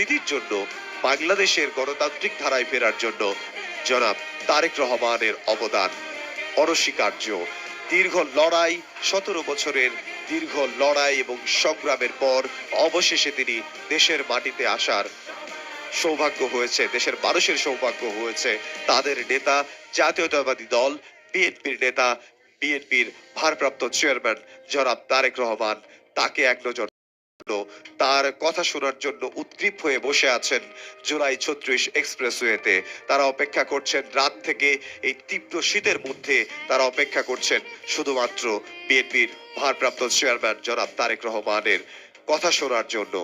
রাজনীতির জন্য বাংলাদেশের গণতান্ত্রিক ধারায় ফেরার জন্য জনাব তারেক রহমানের অবদান। অনস্বীকার্য। দীর্ঘ লড়াই, সতেরো বছরের দীর্ঘ লড়াই এবং সংগ্রামের পর অবশেষে তিনি দেশের মাটিতে আসার সৌভাগ্য হয়েছে, দেশের মানুষের সৌভাগ্য হয়েছে। তাদের নেতা, জাতীয়তাবাদী দল, বিএনপির নেতা, বিএনপির ভারপ্রাপ্ত চেয়ারম্যান জনাব তারেক রহমান, তাকে এক নজর তার কথা শোনার জন্য উদ্গ্রীব হয়ে বসে আছেন জুলাই ছত্রিশ এক্সপ্রেসওয়েতে। তারা অপেক্ষা করছেন রাত থেকে এই তীব্র শীতের মধ্যে তারা অপেক্ষা করছেন শুধুমাত্র বিএনপির ভারপ্রাপ্ত চেয়ারম্যান জনাব তারেক রহমানের কথা শোনার জন্য।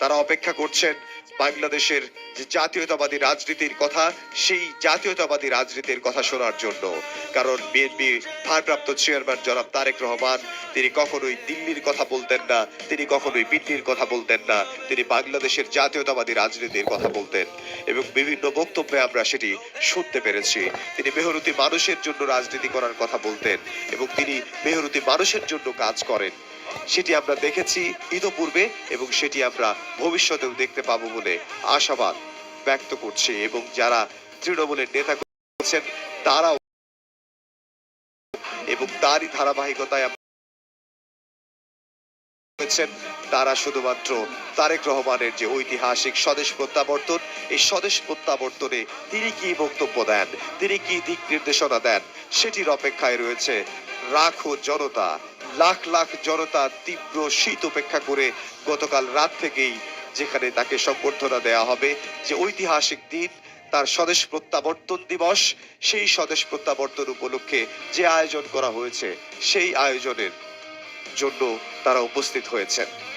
তারা অপেক্ষা করছেন বাংলাদেশের যে জাতীয়তাবাদী রাজনীতির কথা, সেই জাতীয়তাবাদী রাজনীতির কথা শোনার জন্য। কারণ বিএনপি ভারপ্রাপ্ত চেয়ারম্যান জনাব তারেক রহমান, তিনি কখনোই দিল্লির কথা বলতেন না, তিনি কখনোই দিল্লির কথা বলতেন না, তিনি বাংলাদেশের জাতীয়তাবাদী রাজনীতির কথা বলতেন। এবং বিভিন্ন বক্তব্যে আমরা সেটি শুনতে পেরেছি। তিনি মেহরতি মানুষের জন্য রাজনীতি করার কথা বলতেন এবং তিনি মেহরতি মানুষের জন্য কাজ করেন। সেটি আমরা দেখেছি ইতোপূর্বে এবং সেটি আমরা ভবিষ্যতেও দেখতে পাবো বলে আশাবাদ ব্যক্ত করছি এবং যারা তৃণমূলের নেতা করছেন, তারাও এবং তারই ধারাবাহিকতায় তারা শুধুমাত্র তারেক রহমানের যে ঐতিহাসিক স্বদেশ প্রত্যাবর্তন, এই স্বদেশ প্রত্যাবর্তনে তিনি কি বক্তব্য দেন, তিনি কি দিক নির্দেশনা দেন, সেটির অপেক্ষায় রয়েছে লাখো জনতা। লাখ লাখ জনতা তীব্র শীত উপেক্ষা করে গতকাল রাত থেকেই যেখানে তাকে সম্বর্ধনা দেয়া হবে যে ঐতিহাসিক দিন, তার স্বদেশ প্রত্যাবর্তন দিবস, সেই স্বদেশ প্রত্যাবর্তন উপলক্ষে যে আয়োজন করা হয়েছে, সেই আয়োজনের জন্য তারা উপস্থিত হয়েছেন।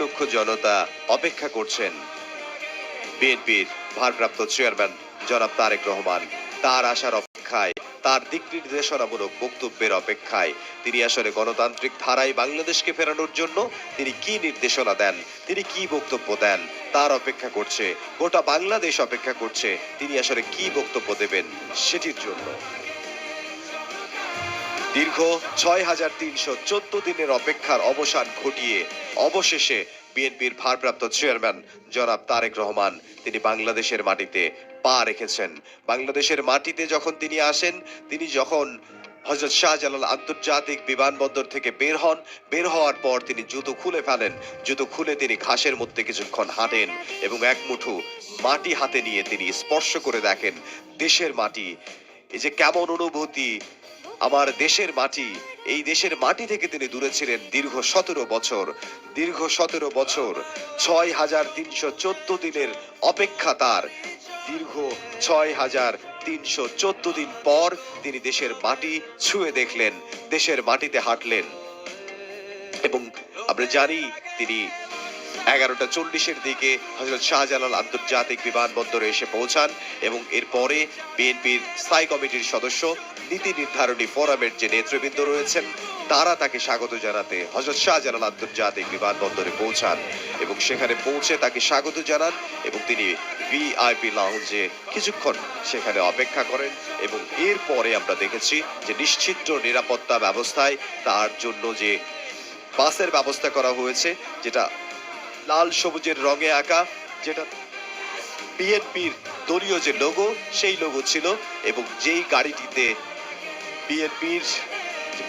লক্ষ জনতা অপেক্ষা করছেন। বিএনপির ভারপ্রাপ্ত চেয়ারম্যান জনাব তারেক রহমান তার আসার অপেক্ষায়, তার দিক নির্দেশনামূলক বক্তব্যের অপেক্ষায় তিনি আসলে গণতান্ত্রিক ধারায় বাংলাদেশকে ফেরানোর জন্য তিনি কি নির্দেশনা দেন, তিনি কি বক্তব্য দেন, তার অপেক্ষা করছে, গোটা বাংলাদেশ অপেক্ষা করছে, তিনি আসলে কি বক্তব্য দেবেন সেটির জন্য। দীর্ঘ ছয় হাজার তিনশো চোদ্দ দিনের অপেক্ষার অবসান ঘটিয়ে অবশেষে বিএনপির ভারপ্রাপ্ত চেয়ারম্যান জনাব তারেক রহমান তিনি বাংলাদেশের মাটিতে পা রেখেছেন। বাংলাদেশের মাটিতে যখন তিনি আসেন, তিনি যখন হজরত শাহজালাল আন্তর্জাতিক বিমানবন্দর থেকে বের হন, বের হওয়ার পর তিনি জুতো খুলে ফেলেন। জুতো খুলে তিনি ঘাসের মধ্যে কিছুক্ষণ হাঁটেন এবং এক মুঠো মাটি হাতে নিয়ে তিনি স্পর্শ করে দেখেন, দেশের মাটি এই যে কেমন অনুভূতি আমার দেশের মাটি, এই দেশের মাটি থেকে তিনি দূরে ছিলেন দীর্ঘ সতেরো বছর। দীর্ঘ সতেরো বছর, ছয় হাজার তিনশো চোদ্দ দিনের অপেক্ষা তার। দীর্ঘ ছয় হাজার তিনশো চোদ্দ দিন পর তিনি দেশের মাটি ছুঁয়ে দেখলেন, দেশের মাটিতে হাঁটলেন। এবং আমরা জানি তিনি এগারোটা চল্লিশের দিকে হজরত শাহজালাল আন্তর্জাতিক বিমানবন্দরে এসে পৌঁছান এবং এরপরে বিএনপির স্থায়ী কমিটির সদস্য নীতি নির্ধারণী ফোরামের যে নেতৃবৃন্দ রয়েছেন, তারা তাকে স্বাগত জানাতে হজরত শাহজালাল আন্তর্জাতিক বিমানবন্দরে পৌঁছান এবং সেখানে পৌঁছে তাকে স্বাগত জানান এবং তিনি ভিআইপি লাউঞ্জে কিছুক্ষণ সেখানে অপেক্ষা করেন এবং এরপরে আমরা দেখেছি যে নিশ্চিত নিরাপত্তা ব্যবস্থায় তার জন্য যে বাসের ব্যবস্থা করা হয়েছে, যেটা লাল সবুজের রঙে আঁকা, যেটা বিএনপির দলীয় যে লোগো সেই লোগো ছিল এবং যেই গাড়িটিতে বিএনপির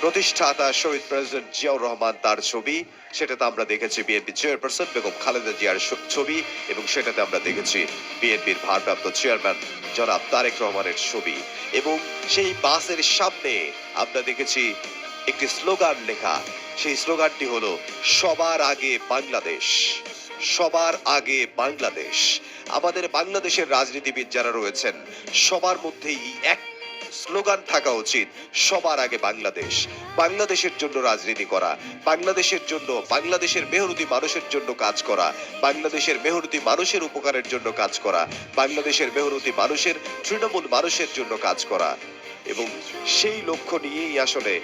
প্রতিষ্ঠাতা শহীদ প্রেসিডেন্ট জিয়াউর রহমান তার ছবি, সেটাতে আমরা দেখেছি বিএনপি চেয়ারপারসন বেগম খালেদা জিয়ার ছবি এবং সেটাতে আমরা দেখেছি বিএনপির ভারপ্রাপ্ত চেয়ারম্যান জনাব তারেক রহমানের ছবি। এবং সেই বাসের সামনে আমরা দেখেছি একটি স্লোগান লেখা সেই স্লোগানটি হলো, সবার আগে বাংলাদেশ, সবার আগে বাংলাদেশ। আমাদের বাংলাদেশের রাজনীতিবিদ যারা রয়েছেন, সবার মধ্যেই এক স্লোগান থাকা উচিত, সবার আগে বাংলাদেশ। বাংলাদেশের জন্য রাজনীতি করা, বাংলাদেশের জন্য, বাংলাদেশের মেহনতি মানুষের জন্য কাজ করা, বাংলাদেশের মেহনতি মানুষের উপকারের জন্য কাজ করা, বাংলাদেশের মেহনতি মানুষের, তৃণমূল মানুষের জন্য কাজ করা। এবং সেই লক্ষ্য নিয়েই আসলে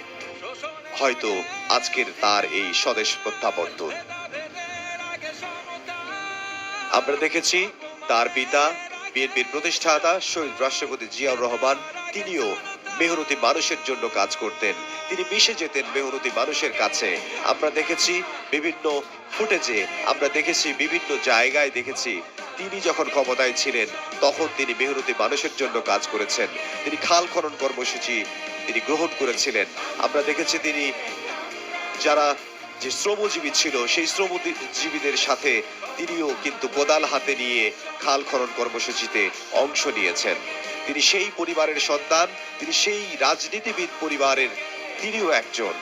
হয়তো আজকের তার এই স্বদেশ প্রত্যাবর্তন। আমরা দেখেছি তার পিতা, বিএনপির প্রতিষ্ঠাতা শহীদ রাষ্ট্রপতি জিয়াউর রহমান, তিনিও মেহনতি মানুষের জন্য কাজ করতেন। তিনি মিশে যেতেন মেহনতি মানুষের কাছে। আমরা দেখেছি বিভিন্ন ফুটেজে আমরা দেখেছি বিভিন্ন জায়গায় দেখেছি, তিনি যখন ক্ষমতায় ছিলেন, তখন তিনি মেহনতি মানুষের জন্য কাজ করেছেন। তিনি খাল খনন কর্মসূচি তিনি গ্রহণ করেছিলেন। আমরা দেখেছি তিনি যারা যে শ্রমজীবী ছিল, সেই শ্রমজীবীদের সাথে তিনিও কিন্তু কোদাল হাতে নিয়ে খাল খনন কর্মসূচিতে অংশ নিয়েছেন। তিনি সেই পরিবারের সন্তান, তিনি সেই রাজনীতিবিদ পরিবারের তিনিও একজন।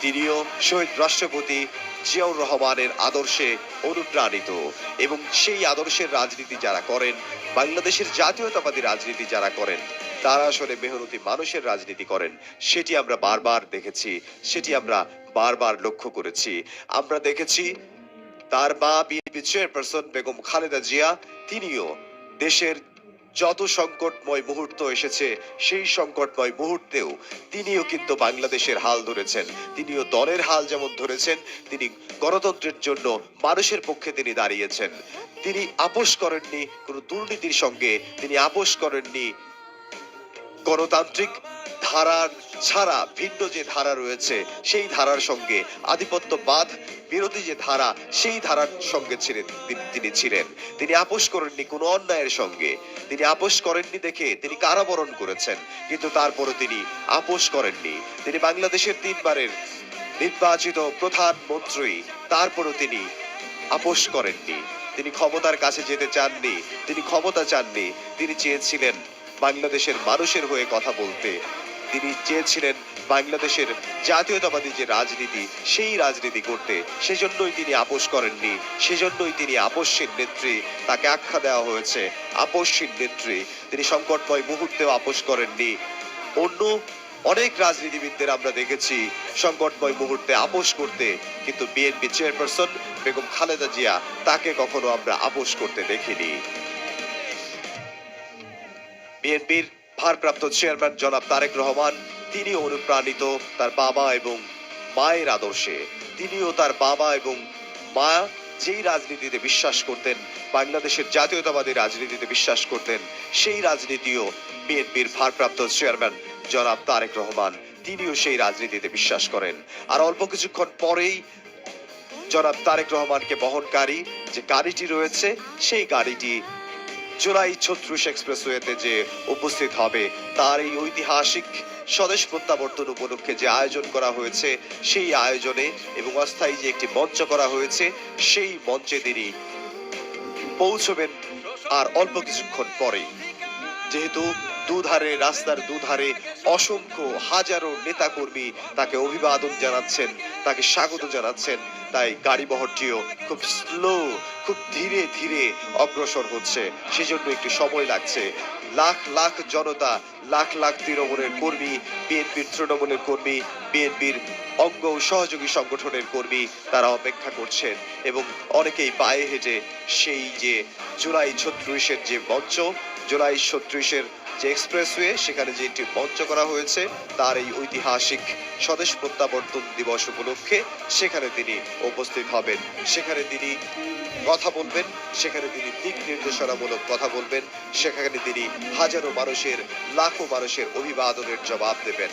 তিনিও শহীদ রাষ্ট্রপতি জিয়াউর রহমানের আদর্শে অনুপ্রাণিত এবং সেই আদর্শের রাজনীতি যারা করেন, বাংলাদেশের জাতীয়তাবাদী রাজনীতি যারা করেন তারা আসলে মেহনতি মানুষের রাজনীতি করেন। সেটি আমরা বারবার দেখেছি, সেটি আমরা বারবার লক্ষ্য করেছি। আমরা দেখেছি তার মা বিএনপি চেয়ারপারসন বেগম খালেদা জিয়া, তিনিও দেশের যত সংকটময় মুহূর্ত এসেছে, সেই সংকটময় মুহূর্তেও তিনিও কিন্তু বাংলাদেশের হাল ধরেছেন। তিনিও দলের হাল যেমন ধরেছেন, তিনি গণতন্ত্রের জন্য মানুষের পক্ষে তিনি দাঁড়িয়েছেন। তিনি আপোষ করেননি, কোনো দুর্নীতির সঙ্গে তিনি আপোষ করেননি গণতান্ত্রিক ধারার ছাড়া ভিন্ন যে ধারা রয়েছে, সেই ধারার সঙ্গে আধিপত্যবাদ বিরোধী যে ধারা, সেই ধারার সঙ্গে ছিলেন তিনি- ছিলেন। তিনি আপোষ করেননি কোনো অন্যায়ের সঙ্গে। তিনি আপোষ করেননি দেখে তিনি কারাবরণ করেছেন, কিন্তু তারপরও তিনি আপোষ করেননি। তিনি বাংলাদেশের তিনবারের নির্বাচিত প্রধানমন্ত্রী তারপরও তিনি আপোষ করেননি। তিনি ক্ষমতার কাছে যেতে চাননি, তিনি ক্ষমতা চাননি, তিনি চেয়েছিলেন বাংলাদেশের মানুষের হয়ে কথা বলতে। তিনি চেয়েছিলেন বাংলাদেশের জাতীয়তাবাদী যে রাজনীতি, সেই রাজনীতি করতে। সেজন্যই তিনি আপোষ করেননি। সেজন্যই তিনি আপসীর নেত্রী। তাকে আখ্যা দেওয়া হয়েছে আপসীর নেত্রী। তিনি সংকটময় মুহূর্তেও আপোষ করেননি। অন্য অনেক রাজনীতিবিদদের আমরা দেখেছি সংকটময় মুহূর্তে আপোষ করতে। কিন্তু বিএনপি চেয়ারপারসন বেগম খালেদা জিয়া, তাকে কখনো আমরা আপোষ করতে দেখিনি। বিএনপির ভারপ্রাপ্ত চেয়ারম্যান জনাব তারেক রহমান, তিনি অনুপ্রাণিত তার বাবা এবং মায়ের আদর্শে। তিনিও তার বাবা এবং মা যেই রাজনীতিতে বিশ্বাস করতেন, বাংলাদেশের জাতীয়তাবাদী রাজনীতিতে বিশ্বাস করতেন, সেই রাজনীতিও বিএনপির ভারপ্রাপ্ত চেয়ারম্যান জনাব তারেক রহমান, তিনিও সেই রাজনীতিতে বিশ্বাস করেন। আর অল্প কিছুক্ষণ পরেই জনাব তারেক রহমানকে বহনকারী যে গাড়িটি রয়েছে, সেই গাড়িটি জুলাই ছত্রিশ এক্সপ্রেসওয়েতে যে উপস্থিত হবে, তার এই ঐতিহাসিক স্বদেশ প্রত্যাবর্তন উপলক্ষে যে আয়োজন করা হয়েছে, সেই আয়োজনে এবং অস্থায়ী যে একটি মঞ্চ করা হয়েছে, সেই মঞ্চে তিনি পৌঁছবেন আর অল্প কিছুক্ষণ পরে যেহেতু দুধারে, রাস্তার দুধারে অসংখ্য হাজারো নেতাকর্মী তাকে অভিবাদন জানাচ্ছেন, তাকে স্বাগত জানাচ্ছেন। তাই গাড়ি বহরটিও খুব স্লো খুব ধীরে ধীরে অগ্রসর হচ্ছে। সেজন্য একটু সময় লাগছে। লাখ লাখ জনতা, লাখ লাখ তৃণমূলের কর্মী বিএনপির তৃণমূলের কর্মী বিএনপির অঙ্গ সহযোগী সংগঠনের কর্মী তারা অপেক্ষা করছেন এবং অনেকেই পায়ে হেঁটে সেই যে জুলাই ছত্রিশের যে মঞ্চ, জুলাই ছত্রিশের যে এক্সপ্রেসওয়ে সেখানে যে একটি মঞ্চ করা হয়েছে, তার এই ঐতিহাসিক স্বদেশ প্রত্যাবর্তন দিবস উপলক্ষে সেখানে তিনি উপস্থিত হবেন। সেখানে তিনি কথা বলবেন, সেখানে তিনি দিক নির্দেশনামূলক কথা বলবেন, সেখানে তিনি হাজারো মানুষের, লাখো মানুষের অভিবাদনের জবাব দেবেন।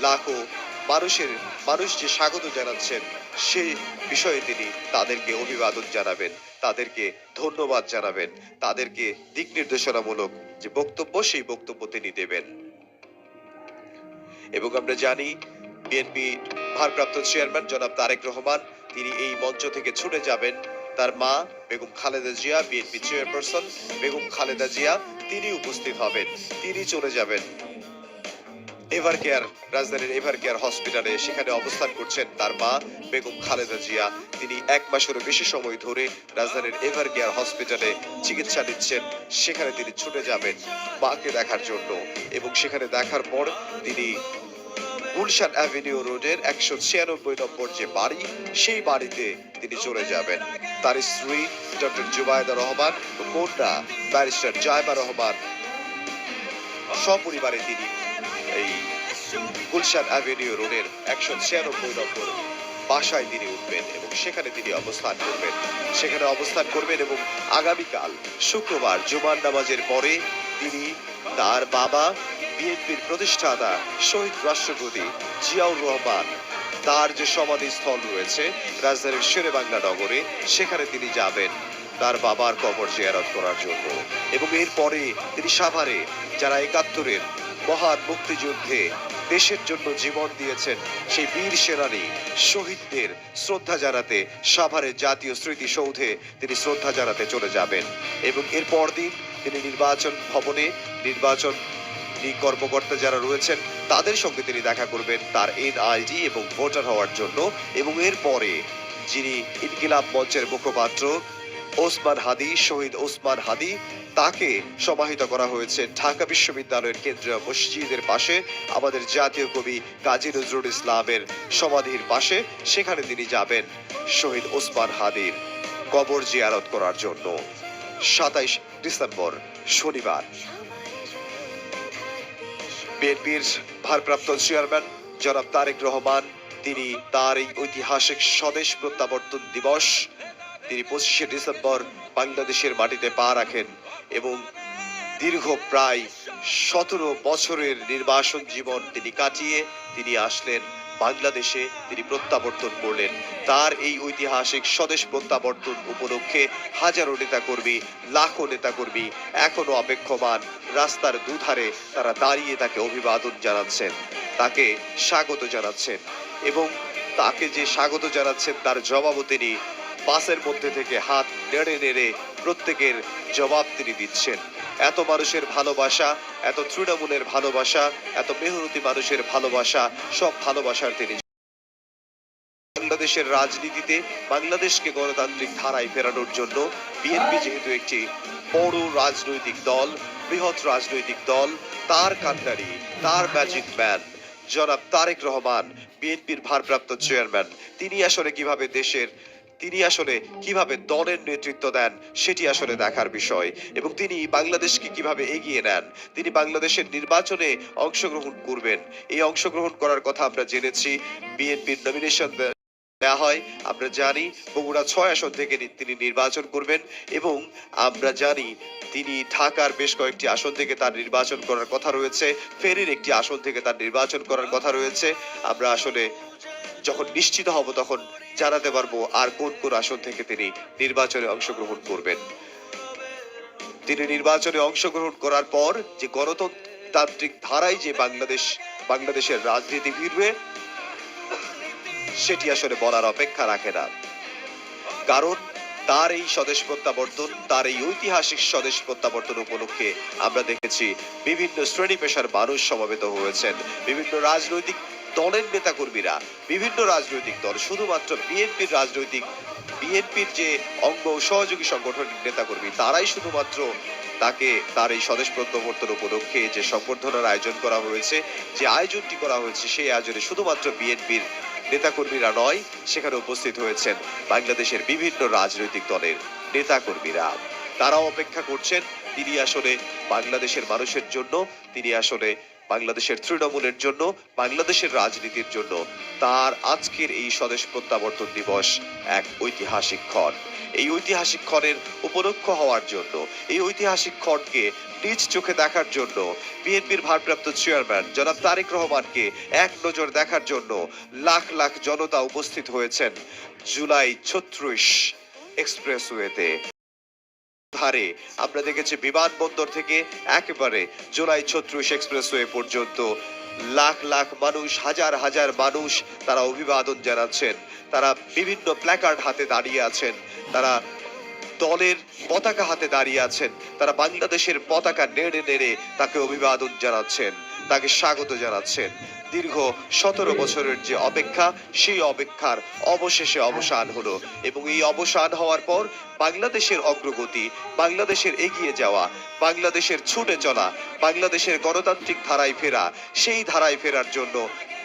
লাখো মানুষের, মানুষ যে স্বাগত জানাচ্ছেন, সে বিষয়ে তিনি তাদেরকে অভিবাদন জানাবেন, তাদেরকে ধন্যবাদ জানাবেন, তাদেরকে দিক নির্দেশনামূলক যে বক্তব্য, সেই বক্তব্য তিনি দেবেন। এবং আমরা জানি বিএনপি ভারপ্রাপ্ত চেয়ারম্যান জনাব তারেক রহমান, তিনি এই মঞ্চ থেকে ছুটে যাবেন। তার মা, বেগম খালেদা জিয়া বিএনপি চেয়ারপারসন বেগম খালেদা জিয়া, তিনি উপস্থিত হবেন, তিনি চলে যাবেন। এভার কেয়ার রাজধানীর এভার কেয়ার হসপিটালে সেখানে অবস্থান করছেন তার মা, বেগম খালেদা জিয়া। তিনি এক মাসেরও বেশি সময় ধরে রাজধানীর এভার কেয়ার হসপিটালে চিকিৎসা নিচ্ছেন। সেখানে তিনি ছুটে যাবেন মাকে দেখার জন্য। এবং সেখানে দেখার পর তিনি গুলশান অ্যাভিনিউ রোডের একশো ছিয়ানব্বই নম্বর যে বাড়ি, সেই বাড়িতে তিনি চলে যাবেন। তার স্ত্রী ডক্টর জুবায়দা রহমান কন্যা ব্যারিস্টার জায়মা রহমান সপরিবারে তিনি এই গুলশান অ্যাভিনিউ রোডের একশো ছিয়ানব্বই নম্বর বাসায় তিনি উঠবেন এবং সেখানে তিনি অবস্থান করবেন। সেখানে অবস্থান করবেন এবং আগামীকাল শুক্রবার জুমার নামাজের পরে তিনি তার বাবা, বিএনপির প্রতিষ্ঠাতা শহীদ রাষ্ট্রপতি জিয়াউর রহমান, তার যে সমাধিস্থল রয়েছে রাজধানীর শেরেবাংলা নগরে, সেখানে তিনি যাবেন তার বাবার কবর জিয়ারত করার জন্য। এবং এরপরে তিনি সাভারে যারা একাত্তরের মহান মুক্তিযুদ্ধে দেশের জন্য জীবন দিয়েছেন সেই বীর সেনানী শহীদদের শ্রদ্ধা জানাতে সাভারের জাতীয় স্মৃতিসৌধে তিনি শ্রদ্ধা জানাতে চলে যাবেন এবং এর পরদিন তিনি নির্বাচন ভবনে নির্বাচন কর্মকর্তা যারা রয়েছেন, তাদের সঙ্গে তিনি দেখা করবেন তার এনআইডি এবং ভোটার হওয়ার জন্য এবং এরপরে যিনি ইনকিলাব মঞ্চের মুখপাত্র ওসমান হাদি, শহীদ ওসমান হাদি, তাকে সমাহিত করা হয়েছে ঢাকা বিশ্ববিদ্যালয়ের কেন্দ্রীয় মসজিদের পাশে। আমাদের জাতীয় কবি কাজী নজরুল ইসলামের সমাধির পাশে সেখানে তিনি যাবেন শহীদ ওসমান হাদির কবর জিয়ারত করার জন্য। সাতাইশ ডিসেম্বর, শনিবার। বিএনপির ভারপ্রাপ্ত চেয়ারম্যান জনাব তারেক রহমান, তিনি তার এই ঐতিহাসিক স্বদেশ প্রত্যাবর্তন দিবস তিনি পঁচিশে ডিসেম্বর বাংলাদেশের মাটিতে পা রাখেন এবং দীর্ঘ প্রায় সতেরো বছরের নির্বাসন জীবন তিনি কাটিয়ে তিনি আসলেন বাংলাদেশে, তিনি প্রত্যাবর্তন করলেন। তার এই ঐতিহাসিক স্বদেশ প্রত্যাবর্তন উপলক্ষে হাজারো নেতাকর্মী, লাখো নেতাকর্মী এখনও অপেক্ষমান রাস্তার দুধারে তারা দাঁড়িয়ে তাকে অভিবাদন জানাচ্ছেন, তাকে স্বাগত জানাচ্ছেন এবং তাকে যে স্বাগত জানাচ্ছেন তার জবাবও তিনি বাসের মধ্যে থেকে হাত নেড়ে নেড়ে প্রত্যেকের জবাব তিনি দিচ্ছেন। এত মানুষের ভালোবাসা, এত তৃণমূলের ভালোবাসা, এত মেহনতি মানুষের ভালোবাসা, সব ভালোবাসার তিনি। বাংলাদেশের রাজনীতিতে বাংলাদেশকে গণতান্ত্রিক ধারায় ফেরানোর জন্য বিএনপি যেহেতু একটি বড় রাজনৈতিক দল, বৃহৎ রাজনৈতিক দল, তার কান্ডারি, তার ম্যাজিক ম্যান জনাব তারেক রহমান, বিএনপির ভারপ্রাপ্ত চেয়ারম্যান তিনি আসলে কীভাবে দেশের তিনি আসলে কীভাবে দলের নেতৃত্ব দেন, সেটি আসলে দেখার বিষয়। এবং তিনি বাংলাদেশকে কীভাবে এগিয়ে নেন, তিনি বাংলাদেশের নির্বাচনে অংশগ্রহণ করবেন। এই অংশগ্রহণ করার কথা আমরা জেনেছি। বিএনপির নমিনেশন দেওয়া হয়। আমরা জানি বগুড়া ছয় আসন থেকে তিনি নির্বাচন করবেন এবং আমরা জানি তিনি ঢাকার বেশ কয়েকটি আসন থেকে তার নির্বাচন করার কথা রয়েছে। ফেরির একটি আসন থেকে তার নির্বাচন করার কথা রয়েছে। আমরা আসলে যখন নিশ্চিত হব তখন জানাতে পারব আর কোন কোন আসন থেকে তিনি নির্বাচনে অংশগ্রহণ করবেন। তিনি নির্বাচনে অংশগ্রহণ করার পর যে গণতান্ত্রিক ধারায় যে বাংলাদেশ, বাংলাদেশের রাজনীতি ফিরবে, সেটি আসলে বলার অপেক্ষা রাখে না। কারণ তার এই স্বদেশ প্রত্যাবর্তন, তার এই ঐতিহাসিক স্বদেশ প্রত্যাবর্তন উপলক্ষে আমরা দেখেছি বিভিন্ন শ্রেণি পেশার মানুষ সমবেত হয়েছেন। বিভিন্ন রাজনৈতিক দলের নেতাকর্মীরা বিভিন্ন রাজনৈতিক দল, শুধুমাত্র বিএনপির রাজনৈতিক, বিএনপির যে অঙ্গ সহযোগী সংগঠনের নেতাকর্মী, তারাই শুধুমাত্র তাকে, তার এই স্বদেশ প্রত্যাবর্তন উপলক্ষে যে সংবর্ধনার আয়োজন করা হয়েছে, যে আয়োজনটি করা হয়েছে, সেই আয়োজনে শুধুমাত্র বিএনপির নেতাকর্মীরা নয়, সেখানে উপস্থিত হয়েছেন বাংলাদেশের বিভিন্ন রাজনৈতিক দলের নেতাকর্মীরা। তারাও অপেক্ষা করছেন, তিনি আসলে বাংলাদেশের মানুষের জন্য, তিনি আসলে বাংলাদেশের তৃণমূলের জন্য, বাংলাদেশের রাজনীতির জন্য তার আজকের এই স্বদেশ প্রত্যাবর্তন দিবস এক ঐতিহাসিক ক্ষণ। এই ঐতিহাসিক ক্ষণের উপলক্ষ হওয়ার জন্য, এই ঐতিহাসিক ক্ষণকে নিজ চোখে দেখার জন্য, বিএনপির ভারপ্রাপ্ত চেয়ারম্যান জনাব তারেক রহমানকে এক নজর দেখার জন্য লাখ লাখ জনতা উপস্থিত হয়েছেন জুলাই ছত্রিশ এক্সপ্রেসওয়েতে। ধারে। আমরা দেখেছি বিমানবন্দর থেকে একেবারে জুলাই ছত্রিশ এক্সপ্রেসওয়ে পর্যন্ত লাখ লাখ মানুষ, হাজার হাজার মানুষ তারা অভিবাদন জানাচ্ছেন। তারা বিভিন্ন প্ল্যাকার্ড হাতে দাঁড়িয়ে আছেন। তারা দলের পতাকা হাতে দাঁড়িয়ে আছেন। তারা বাংলাদেশের পতাকা নেড়ে নেড়ে তাকে অভিবাদন জানাচ্ছেন। তাকে স্বাগত জানাচ্ছেন। দীর্ঘ সতেরো বছরের যে অপেক্ষা, সেই অপেক্ষার অবশেষে অবসান হলো এবং এই অবসান হওয়ার পর বাংলাদেশের অগ্রগতি, বাংলাদেশের এগিয়ে যাওয়া, বাংলাদেশের ছুটে চলা, বাংলাদেশের গণতান্ত্রিক ধারায় ফেরা, সেই ধারায় ফেরার জন্য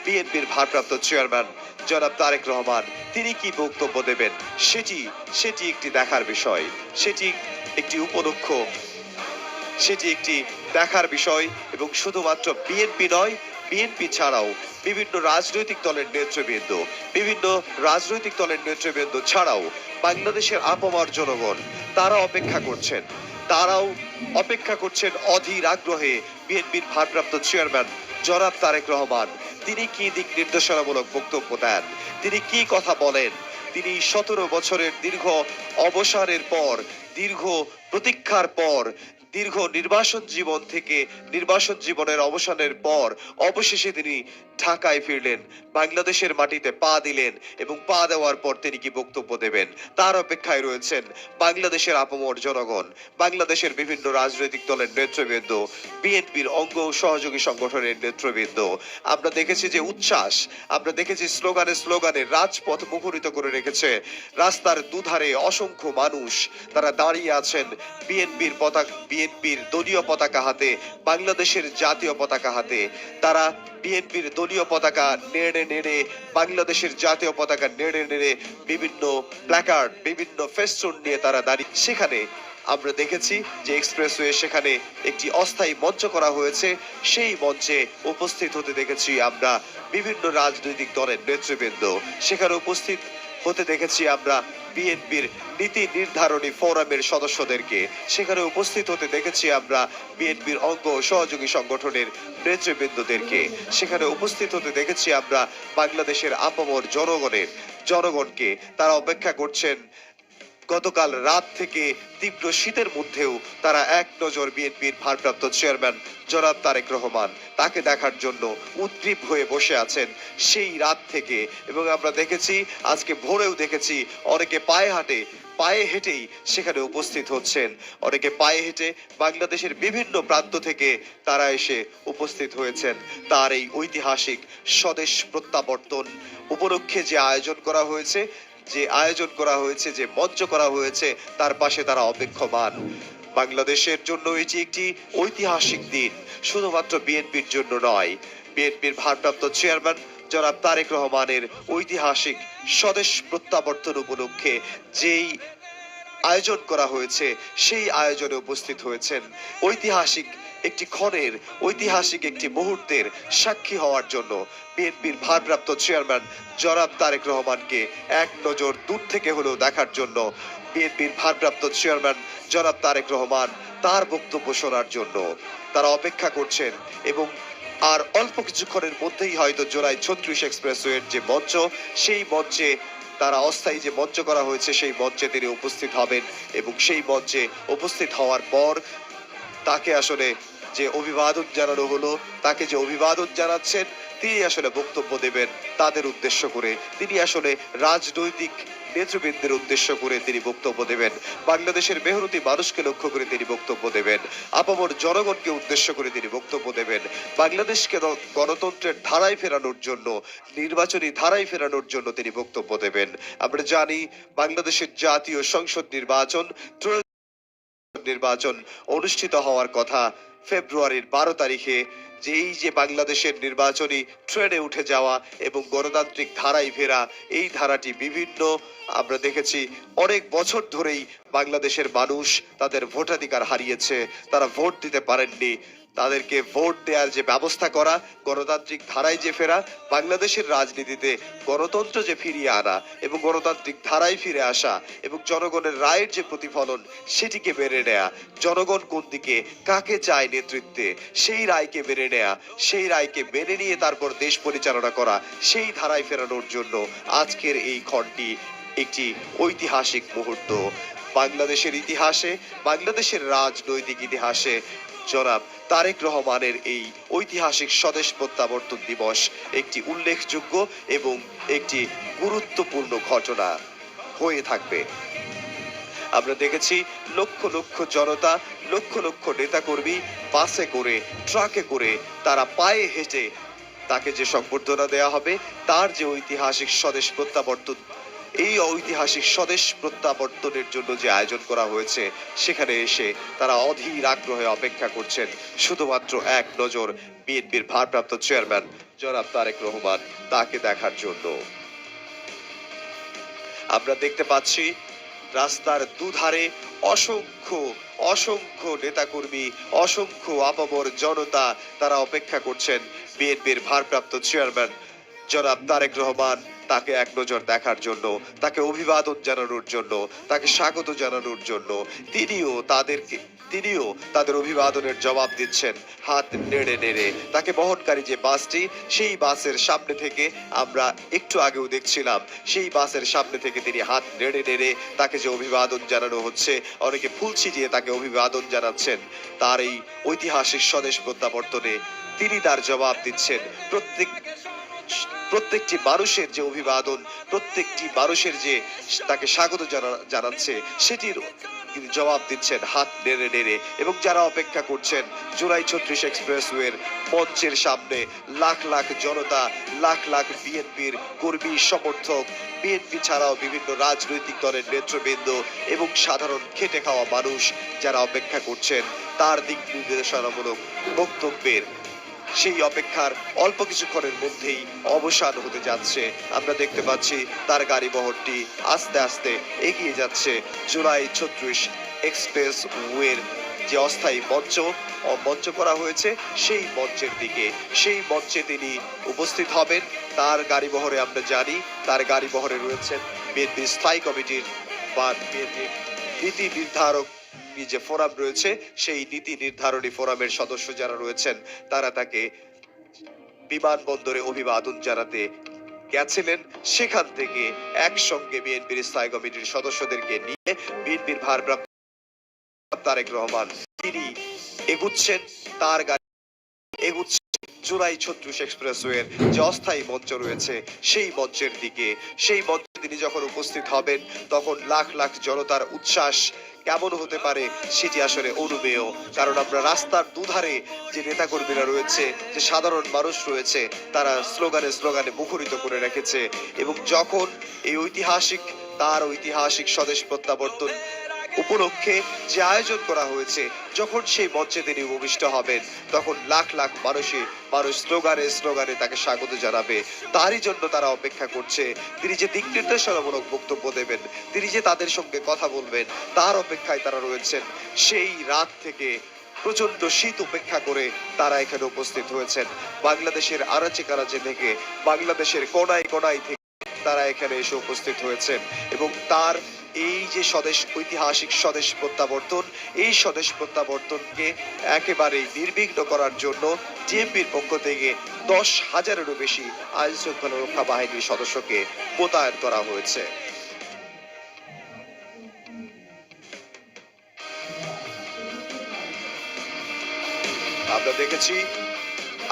বিএনপির ভারপ্রাপ্ত চেয়ারম্যান জনাব তারেক রহমান তিনি কি বক্তব্য দেবেন? সেটি সেটি একটি দেখার বিষয়। সেটি একটি উপলক্ষ সেটি একটি দেখার বিষয় এবং শুধুমাত্র বিএনপি নয়, বিএনপি ছাড়াও বিভিন্ন রাজনৈতিক দলের নেতৃবৃন্দ, বিভিন্ন রাজনৈতিক দলের নেতৃবৃন্দ ছাড়াও বাংলাদেশের আপামর জনগণ তারা অপেক্ষা করছেন। তারাও অপেক্ষা করছেন অধীর আগ্রহে বিএনপির ভারপ্রাপ্ত চেয়ারম্যান জনাব তারেক রহমান। তিনি কি দিক নির্দেশনামূলক বক্তব্য দেন? তিনি কি কথা বলেন? তিনি সতেরো বছরের দীর্ঘ অবসরের পর, দীর্ঘ প্রতীক্ষার পর দীর্ঘ নির্বাসন জীবন থেকে নির্বাসন জীবনের অবসানের পর অবশেষে তিনি ঢাকায় ফিরলেন, বাংলাদেশের মাটিতে পা দিলেন এবং পা দেওয়ার পর তিনি কি বক্তব্য দেবেন? তার অপেক্ষায় রয়েছেন বাংলাদেশের আপমর জনগণ, বাংলাদেশের বিভিন্ন রাজনৈতিক দলের নেতৃবৃন্দ, বিএনপির অঙ্গ সহযোগী সংগঠনের নেতৃবৃন্দ। আমরা দেখেছি যে উচ্ছ্বাস, আমরা দেখেছি স্লোগানে স্লোগানে রাজপথ মুখরিত করে রেখেছে রাস্তার দুধারে অসংখ্য মানুষ, তারা দাঁড়িয়ে আছেন বিএনপির পতাকা বিএনপির দলীয় পতাকা হাতে, বাংলাদেশের জাতীয় পতাকা হাতে। তারা বিএনপির দলীয় পতাকা নেড়ে নেড়ে, বাংলাদেশের জাতীয় পতাকা নেড়ে নেড়ে বিভিন্ন প্ল্যাকার্ড বিভিন্ন ফেস্টুন নিয়ে তারা দাঁড়িয়ে সেখানে আমরা দেখেছি যে এক্সপ্রেসওয়ে সেখানে একটি অস্থায়ী মঞ্চ করা হয়েছে। সেই মঞ্চে উপস্থিত হতে দেখেছি আমরা বিভিন্ন রাজনৈতিক দলের নেতৃবৃন্দ। সেখানে উপস্থিত হতে দেখেছি আমরা বিএনপির নীতি নির্ধারণী ফোরামের সদস্যদেরকে সেখানে উপস্থিত হতে দেখেছি আমরা বিএনপির অঙ্গ সহযোগী সংগঠনের নেতৃবৃন্দদেরকে। সেখানে উপস্থিত হতে দেখেছি আমরা বাংলাদেশের আপামর জনগণের, জনগণকে তারা অপেক্ষা করছেন গতকাল রাত থেকে তীব্র শীতের মধ্যেও তারা এক নজর বিএনপির ভারপ্রাপ্ত চেয়ারম্যান জনাব তারেক রহমান। তাকে দেখার জন্য উদ্গ্রীব হয়ে বসে আছেন সেই রাত থেকে। এবং আমরা দেখেছি, আজকে ভোরেও দেখেছি, অনেকে পায়ে হাঁটে, পায়ে হেঁটেই সেখানে উপস্থিত হচ্ছেন। অনেকে পায়ে হেঁটে বাংলাদেশের বিভিন্ন প্রান্ত থেকে তারা এসে উপস্থিত হয়েছেন। তার এই ঐতিহাসিক স্বদেশ প্রত্যাবর্তন উপলক্ষে যে আয়োজন করা হয়েছে যে আয়োজন করা হয়েছে, যে মঞ্চ করা হয়েছে, তার পাশে তারা অপেক্ষমান। বাংলাদেশের জন্য এটি একটি ঐতিহাসিক দিন, শুধুমাত্র বিএনপির জন্য নয়, বিএনপির ভারপ্রাপ্ত চেয়ারম্যান জনাব তারেক রহমানের ঐতিহাসিক স্বদেশ প্রত্যাবর্তন উপলক্ষে যেই আয়োজন করা হয়েছে, সেই আয়োজনে উপস্থিত হয়েছেন ঐতিহাসিক একটি ক্ষণের ঐতিহাসিক একটি মুহূর্তের সাক্ষী হওয়ার জন্য বিএনপির ভারপ্রাপ্ত চেয়ারম্যান জনাব তারেক রহমানকে এক নজর দূর থেকে হলেও দেখার জন্য বিএনপির ভারপ্রাপ্ত চেয়ারম্যান জনাব তারেক রহমান তার বক্তব্য শোনার জন্য তারা অপেক্ষা করছেন এবং আর অল্প কিছুক্ষণের মধ্যেই হয়তো জোড়াই ছত্রিশ এক্সপ্রেসওয়ের যে মঞ্চ, সেই মঞ্চে তারা অস্থায়ী যে মঞ্চ করা হয়েছে, সেই মঞ্চে তিনি উপস্থিত হবেন এবং সেই মঞ্চে উপস্থিত হওয়ার পর তাকে আসলে যে অভিবাদন জানানো হলো, তাকে যে অভিবাদন জানাচ্ছেন, তিনি আসলে বক্তব্য দেবেন তাদের উদ্দেশ্য করে। তিনি আসলে রাজনৈতিক নেতৃবৃন্দের উদ্দেশ্য করে তিনি বক্তব্য দেবেন। বাংলাদেশের মেহনতি মানুষকে লক্ষ্য করে তিনি বক্তব্য দেবেন। আপামর জনগণকে উদ্দেশ্য করে তিনি বক্তব্য দেবেন। বাংলাদেশকে গণতন্ত্রের ধারায় ফেরানোর জন্য, নির্বাচনী ধারায় ফেরানোর জন্য তিনি বক্তব্য দেবেন। আমরা জানি, বাংলাদেশের জাতীয় সংসদ নির্বাচন নির্বাচন অনুষ্ঠিত হওয়ার কথা ফেব্রুয়ারির বারো তারিখে। যেই যে বাংলাদেশের নির্বাচনী ট্রেনে উঠে যাওয়া এবং গণতান্ত্রিক ধারায় ফেরা, এই ধারাটি বিভিন্ন। আমরা দেখেছি অনেক বছর ধরেই বাংলাদেশের মানুষ তাদের ভোটাধিকার হারিয়েছে, তারা ভোট দিতে পারেননি। তাদেরকে ভোট দেওয়ার যে ব্যবস্থা করা, গণতান্ত্রিক ধারায় যে ফেরা, বাংলাদেশের রাজনীতিতে গণতন্ত্র যে ফিরিয়ে আনা এবং গণতান্ত্রিক ধারায় ফিরে আসা এবং জনগণের রায়ের যে প্রতিফলন সেটিকে মেনে নেয়া, জনগণ কোন দিকে, কাকে চায় নেতৃত্বে, সেই রায়কে মেনে নেয়া, সেই রায়কে মেনে নিয়ে তারপর দেশ পরিচালনা করা, সেই ধারায় ফেরানোর জন্য আজকের এই ক্ষণটি একটি ঐতিহাসিক মুহূর্ত। বাংলাদেশের ইতিহাসে, বাংলাদেশের রাজনৈতিক ইতিহাসে, জনাব তারেক রহমানের এই ঐতিহাসিক স্বদেশ প্রত্যাবর্তন দিবস একটি উল্লেখযোগ্য এবং একটি গুরুত্বপূর্ণ ঘটনা হয়ে থাকবে। আমরা দেখেছি লক্ষ লক্ষ জনতা, লক্ষ লক্ষ নেতাকর্মী বাসে করে, ট্রাকে করে তারা পায়ে হেঁটে তাকে যে সংবর্ধনা দেওয়া হবে, তার যে ঐতিহাসিক স্বদেশ প্রত্যাবর্তন এই ঐতিহাসিক স্বদেশ প্রত্যাবর্তনের জন্য যে আয়োজন করা হয়েছে, সেখানে এসে তারা অধীর আগ্রহে অপেক্ষা করছেন। শুধুমাত্র এক নজর বিএনপির ভারপ্রাপ্ত চেয়ারম্যান জনাব তারেক রহমান তাকে দেখার জন্য। আমরা দেখতে পাচ্ছি, রাস্তার দুধারে অসংখ্য অসংখ্য নেতাকর্মী, অসংখ্য আপামর জনতা তারা অপেক্ষা করছেন বিএনপির ভারপ্রাপ্ত চেয়ারম্যান জনাব তারেক রহমান, তাকে এক নজর দেখার জন্য, তাকে অভিবাদন জানানোর জন্য, তাকে স্বাগত জানানোর জন্য তিনিও তাদেরকে, তিনিও তাদের অভিবাদনের জবাব দিচ্ছেন। হাত নেড়ে নেড়ে তাকে বহনকারী যে বাসটি, সেই বাসের সামনে থেকে আমরা একটু আগেও দেখছিলাম, সেই বাসের সামনে থেকে তিনি হাত নেড়ে নেড়ে তাকে যে অভিবাদন জানানো হচ্ছে, অনেকে ফুল ছিটিয়ে তাকে অভিবাদন জানাচ্ছেন। তার এই ঐতিহাসিক স্বদেশ প্রত্যাবর্তনে তিনি তার জবাব দিচ্ছেন। প্রত্যেক প্রত্যেকটি মানুষের যে অভিবাদন, প্রত্যেকটি মানুষের যে তাকে স্বাগত জানা- জানাচ্ছে, সেটির তিনি জবাব দিচ্ছেন, হাত নেড়ে নেড়ে। এবং যারা অপেক্ষা করছেন, জুলাই ছত্রিশ এক্সপ্রেসওয়ের মঞ্চের সামনে, লাখ লাখ জনতা, লাখ লাখ বিএনপির কর্মী, সমর্থক, বিএনপি ছাড়াও বিভিন্ন রাজনৈতিক দলের নেতৃবৃন্দ এবং সাধারণ খেটে খাওয়া মানুষ যারা অপেক্ষা করছেন, তার দিক নির্দেশনামূলক বক্তব্যের সেই অপেক্ষার অল্প কিছুক্ষণের মধ্যেই অবসান হতে যাচ্ছে। আমরা দেখতে পাচ্ছি তার গাড়ি বহরটি আস্তে আস্তে এগিয়ে যাচ্ছে জুলাই ছত্রিশ এক্সপ্রেস ওয়ের যে অস্থায়ী মঞ্চ মঞ্চ করা হয়েছে, সেই মঞ্চের দিকে। সেই মঞ্চে তিনি উপস্থিত হবেন। তার গাড়ি বহরে আমরা জানি, তার গাড়ি বহরে রয়েছেন বিএনপি স্থায়ী কমিটির বা বিএনপির নীতি নির্ধারক যে ফোরাম রয়েছে, সেই নীতি নির্ধারণী ফোরামের সদস্য যারা রয়েছেন, তারা তাকে বিমানবন্দরে অভিবাদন জানাতে গেছিলেন। সেখান থেকে একসঙ্গে বিএনপির স্থায়ী কমিটির সদস্যদেরকে নিয়ে বিএনপির ভারপ্রাপ্ত তারেক রহমান, তিনি এগুচ্ছেন, তার গাড়ি এগুচ্ছে জুলাই ছত্রিশ এক্সপ্রেসওয়ের যে অস্থায়ী মঞ্চ রয়েছে, সেই মঞ্চের দিকে। সেই মঞ্চে তিনি যখন উপস্থিত হবেন, তখন লাখ লাখ জনতার উচ্ছ্বাস কেমন হতে পারে সেটি আসলে অনুমেয়। কারণ আমরা রাস্তার দুধারে যে নেতাকর্মীরা রয়েছে, যে সাধারণ মানুষ রয়েছে, তারা স্লোগানে স্লোগানে মুখরিত করে রেখেছে। এবং যখন এই ঐতিহাসিক, তার ঐতিহাসিক স্বদেশ প্রত্যাবর্তন উপলক্ষে যে আয়োজন করা হয়েছে, যখন সেই মঞ্চে তিনি উপবিষ্ট হবেন, তখন লাখ লাখ মানুষই, মানুষ স্লোগানে স্লোগানে তাকে স্বাগত জানাবে। তারই জন্য তারা অপেক্ষা করছে। তিনি যে দিক নির্দেশনামূলক বক্তব্য দেবেন, তিনি যে তাদের সঙ্গে কথা বলবেন, তার অপেক্ষায় তারা রয়েছেন। সেই রাত থেকে প্রচণ্ড শীত উপেক্ষা করে তারা এখানে উপস্থিত হয়েছেন। বাংলাদেশের আনাচে কানাচে থেকে, বাংলাদেশের কোনায় কোনায় থেকে তারা এখানে এসে উপস্থিত হয়েছেন এবং তার এই যে স্বদেশ, ঐতিহাসিক স্বদেশ প্রত্যাবর্তন, এই স্বদেশ প্রত্যাবর্তনকে একেবারে নির্বিঘ্ন করার জন্য টিএমপির পক্ষ থেকে দশ হাজারেরও বেশি আইন শৃঙ্খলা রক্ষা বাহিনীর সদস্যকে মোতায়েন করা হয়েছে। আমরা দেখেছি,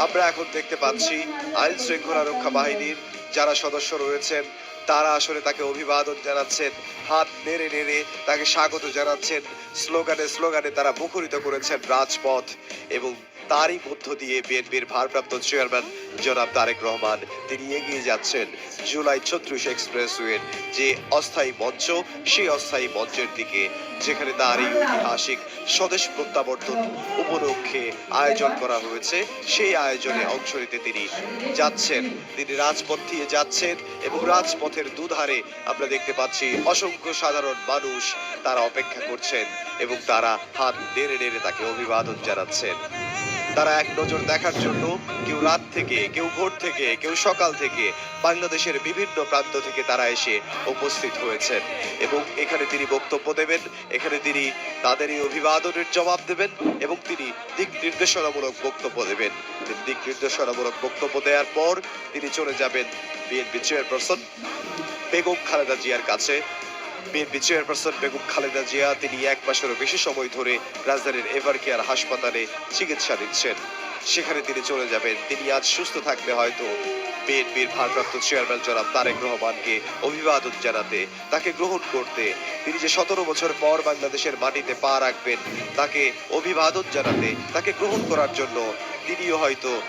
আমরা এখন দেখতে পাচ্ছি আইন শৃঙ্খলা রক্ষা বাহিনীর যারা সদস্য রয়েছেন তারা আসলে তাকে অভিবাদন জানাচ্ছেন, হাত নেড়ে নেড়ে তাকে স্বাগত জানাচ্ছেন। স্লোগানে স্লোগানে তারা মুখরিত করেছেন রাজপথ এবং তারই মধ্য দিয়ে বিএনপির ভারপ্রাপ্ত চেয়ারম্যান জনাব তারেক রহমান, তিনি এগিয়ে যাচ্ছেন জুলাই ছত্রিশ এক্সপ্রেসওয়ের যে অস্থায়ী মঞ্চ, সেই অস্থায়ী মঞ্চের দিকে, যেখানে তার এই ঐতিহাসিক স্বদেশ প্রত্যাবর্তন উপলক্ষে আয়োজন করা হয়েছে। সেই আয়োজনে অংশ নিতে তিনি যাচ্ছেন। তিনি রাজপথ দিয়ে যাচ্ছেন এবং রাজপথের দুধারে আমরা দেখতে পাচ্ছি অসংখ্য সাধারণ মানুষ তারা অপেক্ষা করছেন এবং তারা হাত নেড়ে নেড়ে তাকে অভিবাদন জানাচ্ছেন। তারা এক নজর দেখার জন্য কেউ রাত থেকে, কেউ ভোর থেকে, কেউ সকাল থেকে বাংলাদেশের বিভিন্ন প্রান্ত থেকে তারা এসে উপস্থিত হয়েছেন এবং এখানে তিনি বক্তব্য দেবেন, এখানে তিনি তাদের এই অভিবাদনের জবাব দেবেন এবং তিনি দিক নির্দেশনামূলক বক্তব্য দেবেন। দিক নির্দেশনামূলক বক্তব্য দেওয়ার পর তিনি চলে যাবেন বিএনপি চেয়ারপারসন। বেগম খালেদা জিয়ার কাছে। বিএনপি চেয়ারপারসন বেগম খালেদা জিয়া তিনি এক মাসেরও বেশি সময় ধরে রাজধানীর এভার কেয়ার হাসপাতালে চিকিৎসা নিচ্ছেন। সেখানে তিনি চলে যাবেন। তিনি আজ সুস্থ থাকলে হয়তো বিএনপির ভারপ্রাপ্ত চেয়ারম্যান জনাব তারেক রহমানকে অভিবাদন জানাতে, তাকে গ্রহণ করতে। তিনি যে সতেরো বছর পর বাংলাদেশের মাটিতে পা রাখবেন, তাকে অভিবাদন জানাতে, তাকে গ্রহণ করার জন্য তিনিও হয়তো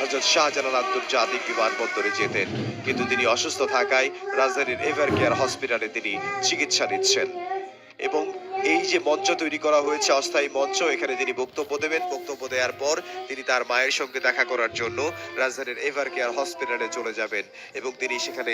হজরত শাহজালাল আন্তর্জাতিক বিমানবন্দরে যেতেন। কিন্তু তিনি অসুস্থ থাকায় রাজধানীর এভার কেয়ার হসপিটালে তিনি চিকিৎসা নিচ্ছেন। এবং এই যে মঞ্চ তৈরি করা হয়েছে, অস্থায়ী মঞ্চ, এখানে তিনি বক্তব্য দেবেন। বক্তব্য দেওয়ার পর তিনি তার মায়ের সঙ্গে দেখা করার জন্য রাজধানীর এভার কেয়ার হসপিটালে চলে যাবেন এবং তিনি সেখানে